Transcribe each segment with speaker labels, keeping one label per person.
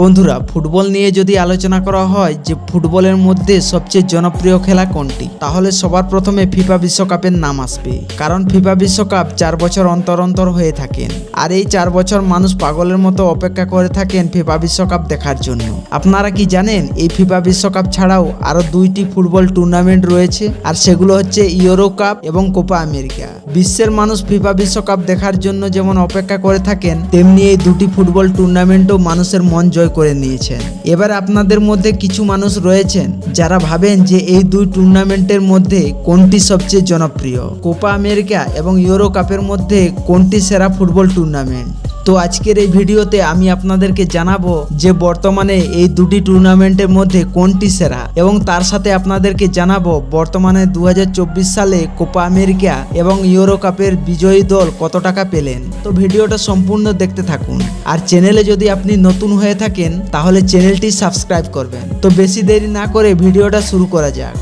Speaker 1: বন্ধুরা, ফুটবল নিয়ে যদি আলোচনা করা হয় যে ফুটবলের মধ্যে সবচেয়ে জনপ্রিয় খেলা কোনটি, তাহলে সবার প্রথমে ফিফা বিশ্বকাপের নাম আসবে। কারণ ফিফা বিশ্বকাপ চার বছর অন্তর অন্তর হয়ে থাকেন। আর এই চার বছর মানুষ পাগলের মতো অপেক্ষা করে থাকেন ফিফা বিশ্বকাপ দেখার জন্য। আপনারা কি জানেন, এই ফিফা বিশ্বকাপ ছাড়াও আরও দুইটি ফুটবল টুর্নামেন্ট রয়েছে, আর সেগুলো হচ্ছে ইউরো কাপ এবং কোপা আমেরিকা। বিশ্বের মানুষ ফিফা বিশ্বকাপ দেখার জন্য যেমন অপেক্ষা করে থাকেন, তেমনি এই দুটি ফুটবল টুর্নামেন্টও মানুষের মন জয় করে নিয়েছেন। এবার আপনাদের মধ্যে কিছু মানুষ রয়েছেন যারা ভাবেন যে এই দুই টুর্নামেন্টের মধ্যে কোনটি সবচেয়ে জনপ্রিয়, কোপা আমেরিকা এবং ইউরো কাপের মধ্যে কোনটি সেরা ফুটবল টুর্নামেন্ট। তো আজকের এই ভিডিওতে আমি আপনাদেরকে জানাব যে বর্তমানে এই দুটি টুর্নামেন্টের মধ্যে কোনটি সেরা। এবং তার সাথে আপনাদেরকে জানাব বর্তমানে দু হাজার চব্বিশ সালে কোপা আমেরিকা এবং ইউরো কাপের বিজয়ী দল কত টাকা পেলেন। তো ভিডিওটা সম্পূর্ণ দেখতে থাকুন। আর চ্যানেলে যদি আপনি নতুন হয়ে থাকেন, তাহলে চ্যানেলটি সাবস্ক্রাইব করবেন। তো বেশি দেরি না করে ভিডিওটা শুরু করা যাক।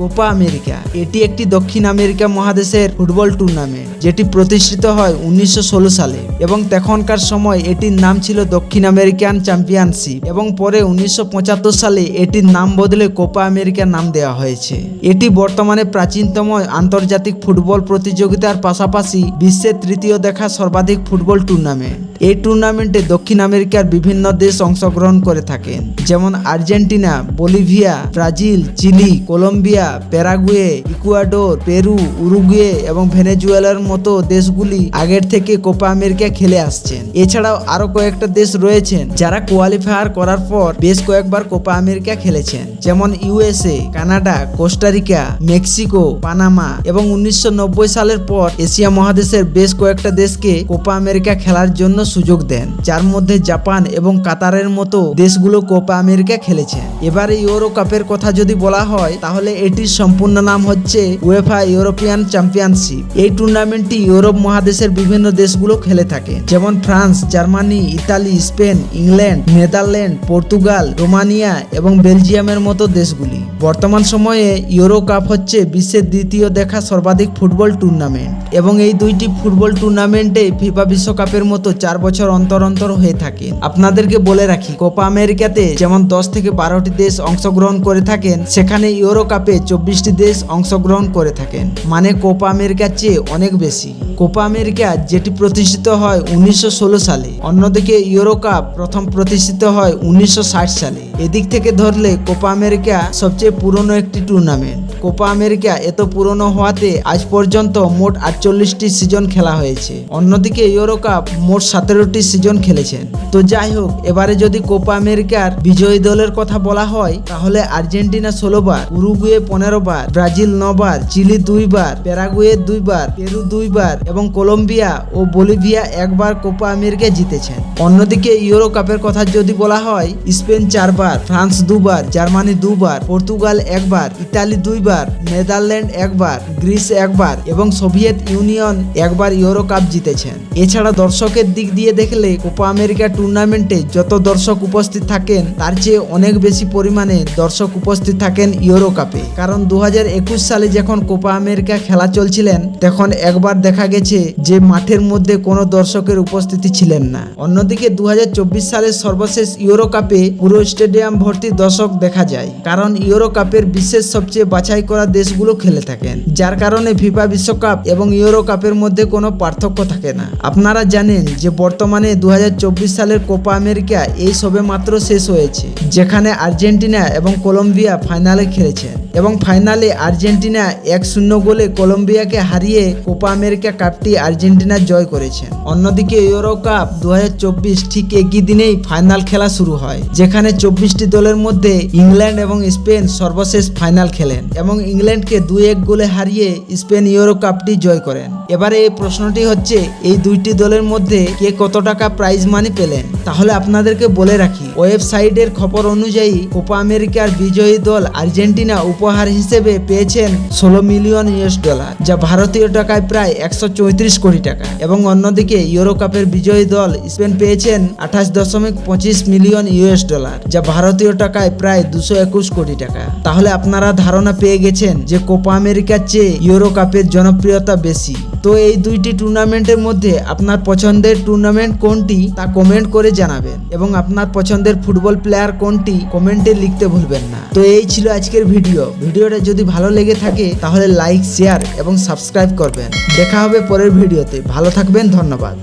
Speaker 1: Copa America. এটি একটি দক্ষিণ আমেরিকা মহাদেশের ফুটবল টুর্নামেন্ট, যেটি প্রতিষ্ঠিত হয় উনিশশো ষোলো সালে এবং তখনকার সময় এটির নাম ছিল দক্ষিণ আমেরিকান চ্যাম্পিয়নশিপ এবং পরে উনিশশো পঁচাত্তর সালে এটির নাম বদলে কোপা আমেরিকা নাম দেওয়া হয়েছে। এটি বর্তমানে প্রাচীনতম আন্তর্জাতিক ফুটবল প্রতিযোগিতার পাশাপাশি বিশ্বের তৃতীয় দেখা সর্বাধিক ফুটবল টুর্নামেন্ট। এই টুর্নামেন্টে দক্ষিণ আমেরিকার বিভিন্ন দেশ অংশগ্রহণ করে থাকেন। যেমন Argentina, Bolivia, Brazil, Chile, Colombia Paraguay Ecuador, Peru, Uruguay এবং ভেনেজুয়েলার মতো দেশগুলি আগের থেকে কোপা আমেরিকা খেলে আসছেন। এছাড়াও আরও কয়েকটা দেশ রয়েছেন যারা কোয়ালিফায়ার করার পর বেশ কয়েকবার কোপা আমেরিকা খেলেছেন। যেমন USA, Canada, Costa Rica, Mexico, Panama এবং উনিশশো নব্বই সালের পর এশিয়া মহাদেশের বেশ কয়েকটা দেশকে কোপা আমেরিকা খেলার জন্য সুযোগ দেন, যার মধ্যে জাপান এবং কাতারের মতো দেশগুলো কোপা আমেরিকা খেলেছে। এবারে ইউরো কাপের কথা যদি বলা হয়, তাহলে এটির সম্পূর্ণ নাম হচ্ছে উয়েফা ইউরোপিয়ান চ্যাম্পিয়নশিপ। এই টুর্নামেন্টটি ইউরোপ মহাদেশের বিভিন্ন দেশগুলো খেলে থাকে, যেমন France, Germany, Italy, Spain, England, Netherland, Portugal, Romania এবং বেলজিয়ামের মতো দেশগুলি। বর্তমান সময়ে ইউরো কাপ হচ্ছে বিশ্বের দ্বিতীয় দেখা সর্বাধিক ফুটবল টুর্নামেন্ট এবং এই দুইটি ফুটবল টুর্নামেন্টে ফিফা বিশ্বকাপের মতো চার বছর অন্তর অন্তর হয়ে থাকে। আপনাদেরকে বলে রাখি, কোপা আমেরিকাতে যেমন দশ থেকে বারোটি দেশ অংশগ্রহণ করে থাকেন, সেখানে ইউরো কাপে চব্বিশটি দেশ অংশগ্রহণ করে থাকেন। মানে কোপা আমেরিকার চেয়ে অনেক বেশি। কোপা আমেরিকা যেটি প্রতিষ্ঠিত হয় উনিশশো ষোলো সালে, অন্যদিকে ইউরো কাপ প্রথম প্রতিষ্ঠিত হয় উনিশশো ষাট সালে। এদিক থেকে ধরলে কোপা আমেরিকা সবচেয়ে পুরনো একটি টুর্নামেন্ট। কোপা আমেরিকা এত পুরনো হওয়াতে আজ পর্যন্ত মোট আটচল্লিশটি সিজন খেলা হয়েছে। অন্যদিকে ইউরো কাপ মোট সতেরোটি সিজন খেলেছেন। তো যাই হোক, এবারে যদি কোপা আমেরিকার বিজয়ী দলের কথা বলা হয়, তাহলে আর্জেন্টিনা ষোলো বার, উরুগুয়ে পনেরো বার, ব্রাজিল নবার চিলি দুইবার প্যারাগুয়ে দুইবার পেরু দুইবার এবং কলম্বিয়া ও বলিভিয়া একবার কোপা আমেরিকা জিতেছেন। অন্যদিকে ইউরো কাপের কথা যদি বলা হয়, স্পেন চারবার ফ্রান্স দুবার জার্মানি দুবার পর্তুগাল একবার ইতালি দুইবার নেদারল্যান্ড একবার গ্রিস একবার এবং সোভিয়েত ইউনিয়ন একবার ইউরো কাপ জিতেছেন। এছাড়া দর্শকের দিক দিয়ে দেখলে কোপা আমেরিকা টুর্নামেন্টে যত দর্শক উপস্থিত থাকেন, তার চেয়ে অনেক বেশি পরিমাণে দর্শক উপস্থিত থাকেন ইউরো কাপে। কারণ দু হাজার একুশ সালে যখন কোপা আমেরিকা খেলা চলছিলেন, তখন একবার দেখা গেছে যে মাঠের মধ্যে কোনো দর্শকের উপস্থিতি ছিলেন না। অন্যদিকে দু সালের সর্বশেষ ইউরো কাপে পুরো স্টেডিয়াম ভর্তি দর্শক দেখা যায়। কারণ ইউরো কাপের বিশ্বের সবচেয়ে বাছাই করা দেশগুলো খেলে থাকেন, যার কারণে ফিফা বিশ্বকাপ এবং ইউরো কাপের মধ্যে কোনো পার্থক্য থাকে না। আপনারা জানেন যে বর্তমানে দু হাজার চব্বিশ সালের কোপা আমেরিকা এই সবে মাত্র শেষ হয়েছে, যেখানে আর্জেন্টিনা এবং কলম্বিয়া ফাইনালে খেলেছেন এবং ফাইনালে আর্জেন্টিনা এক শূন্য গোলে কলম্বিয়াকে হারিয়ে কোপা আমেরিকা কাপটি আর্জেন্টিনা জয় করেছেন অন্যদিকে ইউরো কাপ দু হাজার চব্বিশ ঠিক একই দিনেই ফাইনাল খেলা শুরু হয়, যেখানে চব্বিশটি দলের মধ্যে ইংল্যান্ড এবং স্পেন সর্বশেষ ফাইনাল খেলেন এবং ইংল্যান্ডকে দুই এক গোলে হারিয়ে স্পেন ইউরো কাপটি জয় করেন। এবারে এই প্রশ্নটি হচ্ছে, এই দুইটি দলের মধ্যে কে কত টাকা প্রাইজ মানি পেলেন? তাহলে আপনাদেরকে বলে রাখি, ওয়েবসাইটের খবর অনুযায়ী কোপা আমেরিকার বিজয়ী দল আর্জেন্টিনা উপহার হিসেবে পেয়েছেন ষোলো মিলিয়ন ইউএস ডলার যা ভারতীয় টাকায় প্রায় একশো চৌত্রিশ কোটি টাকা। এবং অন্যদিকে ইউরো কাপের বিজয়ী দল স্পেন পেয়েছেন আঠাশ দশমিক পঁচিশ মিলিয়ন ইউএস ডলার যা ভারতীয় টাকায় প্রায় দুশো একুশ কোটি টাকা। তাহলে আপনারা ধারণা পেয়ে গেছেন যে কোপা আমেরিকার চেয়ে ইউরো কাপের জনপ্রিয়তা বেশি। তো এই দুইটি টুর্নামেন্টের মধ্যে আপনার পছন্দের টুর্নামেন্ট কোনটি তা কমেন্ট করে জানাবেন এবং আপনার পছন্দের ফুটবল প্লেয়ার কোনটি কমেন্টে লিখতে ভুলবেন না। তো এই ছিল আজকের ভিডিও ভিডিওটা যদি ভালো লেগে থাকে তাহলে লাইক শেয়ার এবং সাবস্ক্রাইব করবেন। দেখা হবে পরের ভিডিওতে ভালো থাকবেন, ধন্যবাদ।